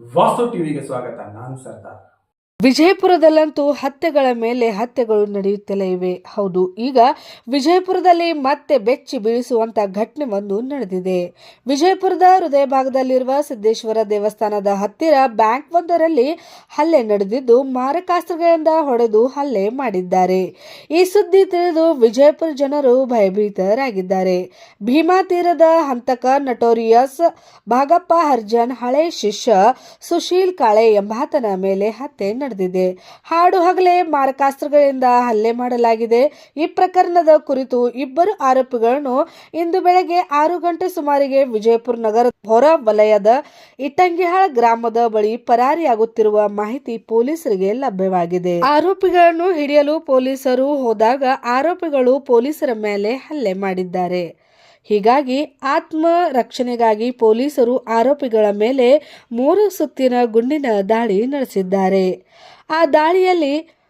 ವಾಸ್ತು ಟಿವಿಗೆ ಸ್ವಾಗತ ನಾನು ಸರ್ದಾರ್ ವಿಜಯಪುರದಲ್ಲಂತೂ ಹತ್ಯೆಗಳ ಮೇಲೆ ಹತ್ಯೆಗಳು ನಡೆಯುತ್ತಲೇ ಇವೆ. ಹೌದು, ಈಗ ವಿಜಯಪುರದಲ್ಲಿ ಮತ್ತೆ ಬೆಚ್ಚಿ ಬೀಳಿಸುವಂತ ಘಟನೆ ಒಂದು ನಡೆದಿದೆ. ವಿಜಯಪುರದ ಹೃದಯ ಭಾಗದಲ್ಲಿರುವ ಸಿದ್ದೇಶ್ವರ ದೇವಸ್ಥಾನದ ಹತ್ತಿರ ಬ್ಯಾಂಕ್ ಒಂದರಲ್ಲಿ ಹಲ್ಲೆ ನಡೆದಿದ್ದು ಮಾರಕಾಸ್ತ್ರಗಳಿಂದ ಹೊಡೆದು ಹಲ್ಲೆ ಮಾಡಿದ್ದಾರೆ. ಈ ಸುದ್ದಿ ತಿಳಿದು ವಿಜಯಪುರ ಜನರು ಭಯಭೀತರಾಗಿದ್ದಾರೆ. ಭೀಮಾ ತೀರದ ಹಂತಕ ನಟೋರಿಯಸ್ ಭಾಗಪ್ಪ ಹರ್ಜನ್ ಹಳೆ ಶಿಷ್ಯ ಸುಶೀಲ್ ಕಾಳೆ ಎಂಬಾತನ ಮೇಲೆ ಹತ್ಯೆ ನಡೆದಿದೆ. ಹಾಡು ಹಗಲೇ ಮಾರಕಾಸ್ತ್ರಗಳಿಂದ ಹಲ್ಲೆ ಮಾಡಲಾಗಿದೆ. ಈ ಪ್ರಕರಣದ ಕುರಿತು ಇಬ್ಬರು ಆರೋಪಿಗಳನ್ನು ಇಂದು ಬೆಳಗ್ಗೆ ಆರು ಗಂಟೆ ಸುಮಾರಿಗೆ ವಿಜಯಪುರ ನಗರ ಹೊರ ವಲಯದ ಇಟ್ಟಂಗಿಹಾಳ ಗ್ರಾಮದ ಬಳಿ ಪರಾರಿಯಾಗುತ್ತಿರುವ ಮಾಹಿತಿ ಪೊಲೀಸರಿಗೆ ಲಭ್ಯವಾಗಿದೆ. ಆರೋಪಿಗಳನ್ನು ಹಿಡಿಯಲು ಪೊಲೀಸರು ಹೋದಾಗ ಆರೋಪಿಗಳು ಪೊಲೀಸರ ಮೇಲೆ ಹಲ್ಲೆ ಮಾಡಿದ್ದಾರೆ. ಹೀಗಾಗಿ ಆತ್ಮ ರಕ್ಷಣೆಗಾಗಿ ಪೊಲೀಸರು ಆರೋಪಿಗಳ ಮೇಲೆ ಮೂರು ಸುತ್ತಿನ ಗುಂಡಿನ ದಾಳಿ ನಡೆಸಿದ್ದಾರೆ. ಆ ದಾಳಿಯಲ್ಲಿ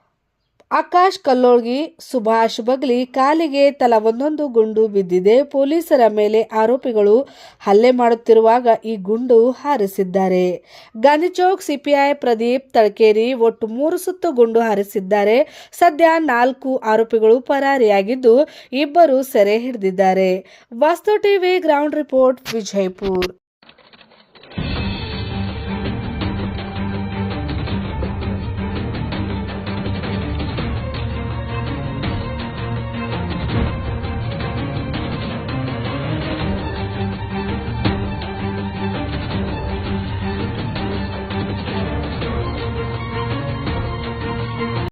ಆಕಾಶ್ ಕಲ್ಲೋಳ್ಗಿ, ಸುಭಾಷ್ ಬಗ್ಲಿ ಕಾಲಿಗೆ ತಲಾ ಒಂದೊಂದು ಗುಂಡು ಬಿದ್ದಿದೆ. ಪೊಲೀಸರ ಮೇಲೆ ಆರೋಪಿಗಳು ಹಲ್ಲೆ ಮಾಡುತ್ತಿರುವಾಗ ಈ ಗುಂಡು ಹಾರಿಸಿದ್ದಾರೆ. ಗಾಂಧಿಚೌಕ್ ಸಿಪಿಐ ಪ್ರದೀಪ್ ತಳಕೇರಿ ಒಟ್ಟು ಮೂರು ಸುತ್ತು ಗುಂಡು ಹಾರಿಸಿದ್ದಾರೆ. ಸದ್ಯ ನಾಲ್ಕು ಆರೋಪಿಗಳು ಪರಾರಿಯಾಗಿದ್ದು ಇಬ್ಬರು ಸೆರೆ ಹಿಡಿದಿದ್ದಾರೆ. Vastu TV, ground report, Vijayapur.